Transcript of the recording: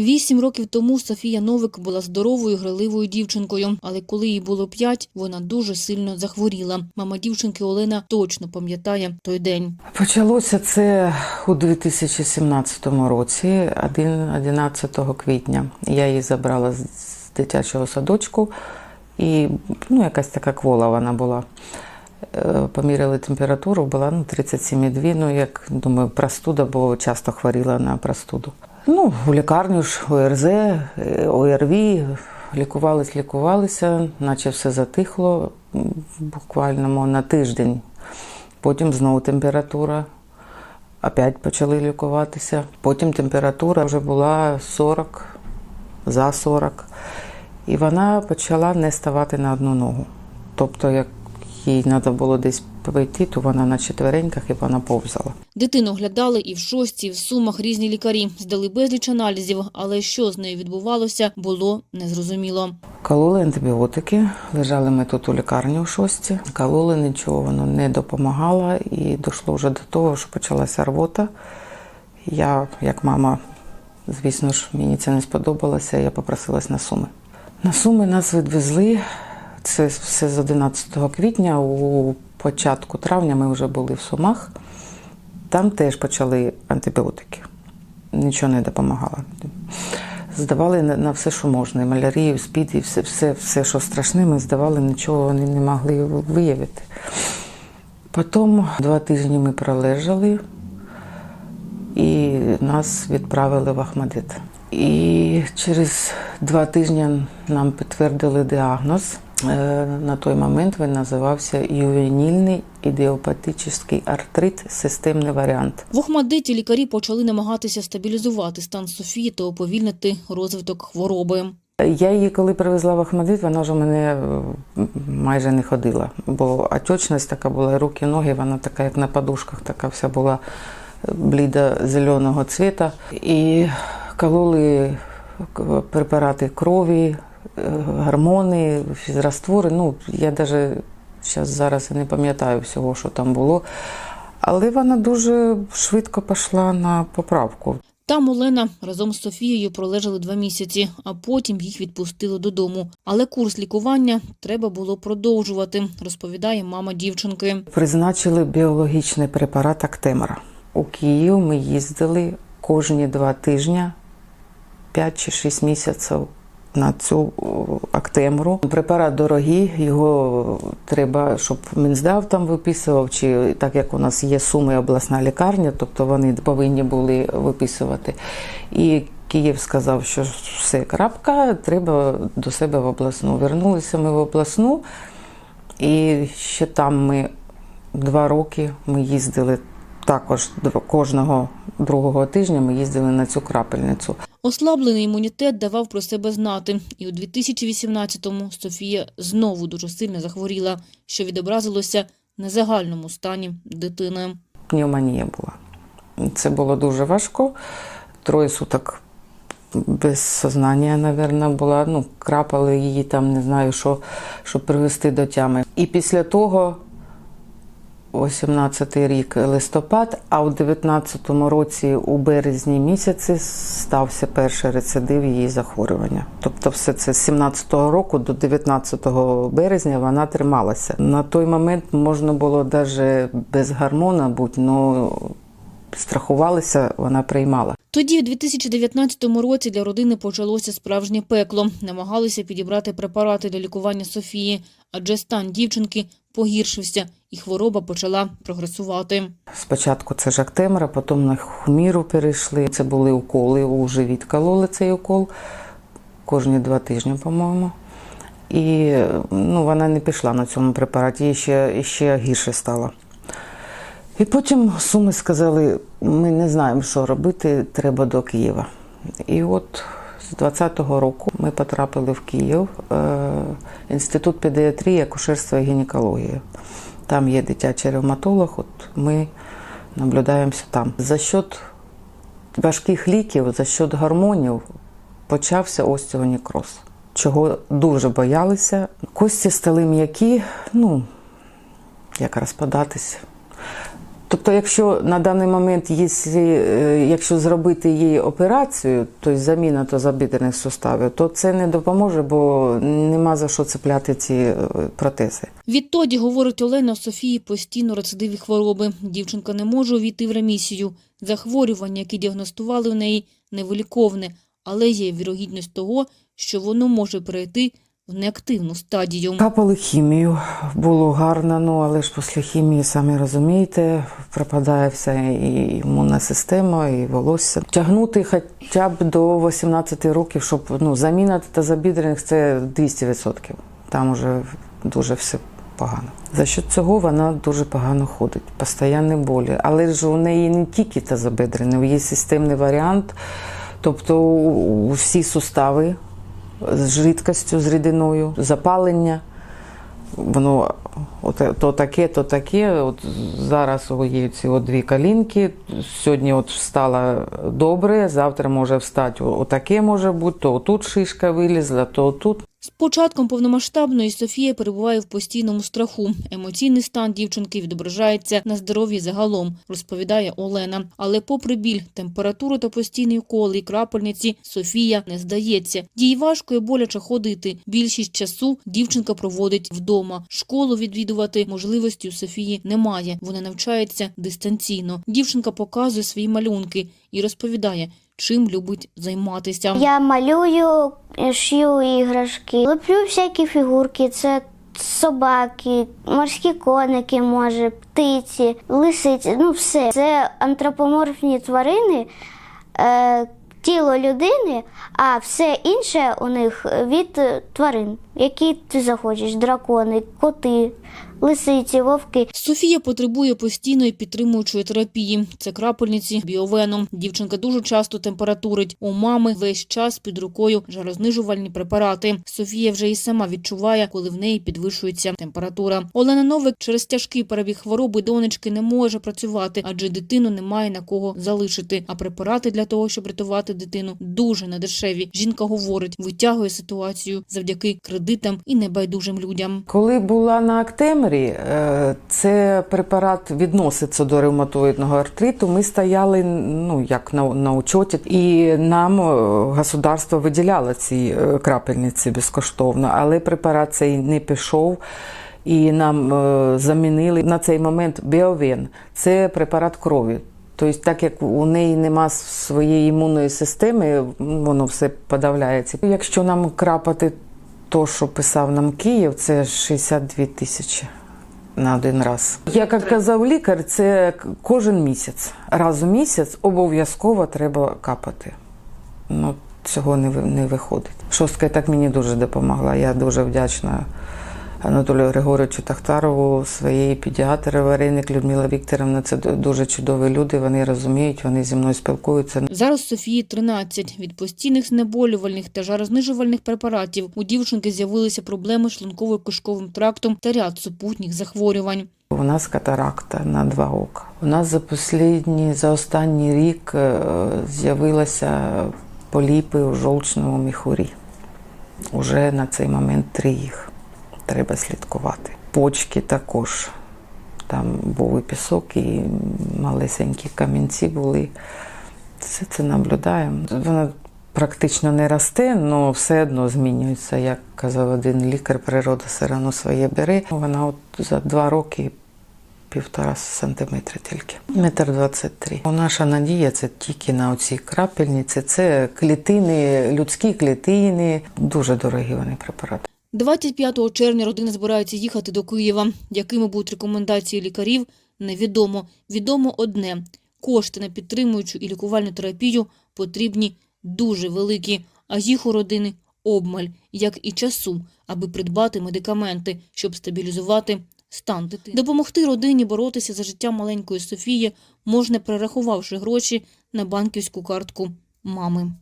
Вісім років тому Софія Новик була здоровою, граливою дівчинкою, але коли їй було п'ять, вона дуже сильно захворіла. Мама дівчинки Олена точно пам'ятає той день. Почалося це у 2017 році, один- 11 квітня. Я її забрала з з дитячого садочку, і ну, якась така квола вона була. Е, Поміряли температуру, була ну, 37,2, ну, як думаю, простуда, бо часто хворіла на простуду. Ну, у лікарню ж ОРЗ, е, ОРВІ, лікувались, лікувалися, наче все затихло буквально на тиждень. Потім знову температура. Опять почали лікуватися. Потім температура вже була 40, за 40. І вона почала не ставати на одну ногу. Тобто, як їй треба було десь пройти, то вона на четвереньках і вона повзала. Дитину оглядали і в шостці, і в сумах різні лікарі. Здали безліч аналізів, але що з нею відбувалося, було незрозуміло. Кололи антибіотики, лежали ми тут у лікарні у шості. Кололи нічого воно не допомагало, і дійшло вже до того, що почалася рвота. Я, як мама, звісно ж, мені це не сподобалося, я попросилась на суми. На суми нас відвезли. Це все з 11 квітня. У початку травня ми вже були в Сумах. Там теж почали антибіотики. Нічого не допомагало. Здавали на, все, що можна. І малярію, спід, і все, все, все, що страшне, ми здавали, нічого вони не могли виявити. Потім два тижні ми пролежали і нас відправили в Ахмадит. І через два тижні нам підтвердили діагноз. Е, На той момент він називався ювенільний ідіопатичний артрит, системний варіант. В Охмадиті лікарі почали намагатися стабілізувати стан Софії та уповільнити розвиток хвороби. Я її коли привезла в Ахмадит, вона вже мене е, майже не ходила, бо отечність така була, руки, ноги, вона така, як на подушках, така вся була бліда зеленого цвіта. І кололи к- препарати крові, е, гормони, фізраствори. Ну, я навіть зараз зараз не пам'ятаю всього, що там було. Але вона дуже швидко пішла на поправку. Там Олена разом з Софією пролежали два місяці, а потім їх відпустили додому. Але курс лікування треба було продовжувати, розповідає мама дівчинки. Призначили біологічний препарат Актемра. У Київ ми їздили кожні два тижні, 5 чи 6 місяців на цю Актемру. Препарат дорогий, його треба, щоб Мінздрав там виписував, чи так як у нас є суми обласна лікарня, тобто вони повинні були виписувати. І Київ сказав, що все, крапка, треба до себе в обласну. Вернулися ми в обласну. І ще там ми два роки ми їздили також кожного другого тижня ми їздили на цю крапельницю. Ослаблений імунітет давав про себе знати, і у 2018-му Софія знову дуже сильно захворіла, що відобразилося на загальному стані дитини. Пневмонія була. Це було дуже важко. Троє суток без сознання, мабуть, була. Ну, крапали її там, не знаю, що, щоб привести до тями. І після того 18-й рік листопад, а у 19-му році у березні місяці стався перший рецидив її захворювання. Тобто, все це з 17-го року до 19 березня вона трималася. На той момент можна було навіть без гормона бути, але страхувалися, вона приймала. Тоді, в 2019 році, для родини почалося справжнє пекло. Намагалися підібрати препарати для лікування Софії, адже стан дівчинки погіршився, і хвороба почала прогресувати. Спочатку це ж Актемра, потім на хуміру перейшли. Це були уколи у живіт кололи цей укол кожні два тижні, по-моєму. І ну, вона не пішла на цьому препараті, їй ще, ще гірше стало. І потім суми сказали, ми не знаємо, що робити, треба до Києва. І от з 20-го року ми потрапили в Київ, е, інститут педіатрії, акушерства і гінекології. Там є дитячий ревматолог, от ми наблюдаємося там. За счет важких ліків, за счет гормонів почався остеонекроз, чого дуже боялися. Кості стали м'які, ну, як розпадатись. Тобто, якщо на даний момент, якщо, е, зробити їй операцію, тобто заміна тазобідрених суставів, то це не допоможе, бо нема за що цепляти ці е, протези. Відтоді, говорить Олена, Софії постійно рецидиві хвороби. Дівчинка не може увійти в ремісію. Захворювання, які діагностували в неї, невиліковне, але є вірогідність того, що воно може перейти в неактивну стадію. Капали хімію, було гарно, ну але ж після хімії, самі розумієте, пропадає вся і імунна система, і волосся. Тягнути хоча б до 18 років, щоб ну, заміна тазобідрених – це 200%. Там уже дуже все погано. За що цього вона дуже погано ходить, постійні болі. Але ж у неї не тільки тазобедрений, є системний варіант, тобто у- всі сустави з жидкостю, з рідиною, запалення. Воно от, то таке, то таке. От зараз є ці от дві калінки. Сьогодні от встала добре, завтра може встати отаке може бути, то отут шишка вилізла, то отут. Початком повномасштабної Софія перебуває в постійному страху. Емоційний стан дівчинки відображається на здоров'ї загалом, розповідає Олена. Але попри біль, температуру та постійні уколи і крапельниці, Софія не здається. Їй важко і боляче ходити. Більшість часу дівчинка проводить вдома. Школу відвідувати можливості у Софії немає. Вона навчається дистанційно. Дівчинка показує свої малюнки і розповідає, чим любить займатися. Я малюю, шию іграшки, леплю всякі фігурки. Це собаки, морські коники, може, птиці, лисиці. Ну, все. Це антропоморфні тварини, е, тіло людини, а все інше у них від тварин, які ти захочеш: дракони, коти, лисиці, вовки. Софія потребує постійної підтримуючої терапії. Це крапельниці, біовеном. Дівчинка дуже часто температурить. У мами весь час під рукою жарознижувальні препарати. Софія вже і сама відчуває, коли в неї підвищується температура. Олена Новик через тяжкий перебіг хвороби донечки не може працювати, адже дитину немає на кого залишити. А препарати для того, щоб рятувати дитину, дуже недешеві. Жінка говорить, витягує ситуацію завдяки кредитам і небайдужим людям. Коли була на Актемрі, е, це препарат відноситься до ревматоїдного артриту. Ми стояли ну, як на, на учоті, і нам е, государство виділяло ці е, крапельниці безкоштовно, але препарат цей не пішов. І нам замінили на цей момент біовен. Це препарат крові. Тобто, так як у неї нема своєї імунної системи, воно все подавляється. Якщо нам крапати то, що писав нам Київ, це 62 тисячі на один раз. Як казав лікар, це кожен місяць. Раз у місяць обов'язково треба капати. Ну, цього не, не виходить. Шостка так мені дуже допомогла. Я дуже вдячна Анатолію Григоровичу Тахтарову, своїй педіатри Вареник Людмила Вікторовна. Це дуже чудові люди. Вони розуміють, вони зі мною спілкуються. Зараз Софії 13. Від постійних знеболювальних та жарознижувальних препаратів у дівчинки з'явилися проблеми з шлунково-кишковим трактом та ряд супутніх захворювань. У нас катаракта на два ока. У нас за послідні, за останній рік е, з'явилися поліпи у жовчному міхурі. Уже на цей момент три їх. Треба слідкувати. Почки також. Там був і пісок, і малесенькі камінці були. Все це наблюдаємо. Вона практично не росте, але все одно змінюється. Як казав один лікар, природа все одно своє бере. Вона от за два роки півтора сантиметри тільки. Метр двадцять три. Наша надія це тільки на оці крапельниці. Це клітини, людські клітини. Дуже дорогі вони препарати. 25 червня родина збирається їхати до Києва. Якими будуть рекомендації лікарів, невідомо. Відомо одне – кошти на підтримуючу і лікувальну терапію потрібні дуже великі, а їх у родини обмаль, як і часу, аби придбати медикаменти, щоб стабілізувати стан дитини. Допомогти родині боротися за життя маленької Софії можна, перерахувавши гроші на банківську картку мами.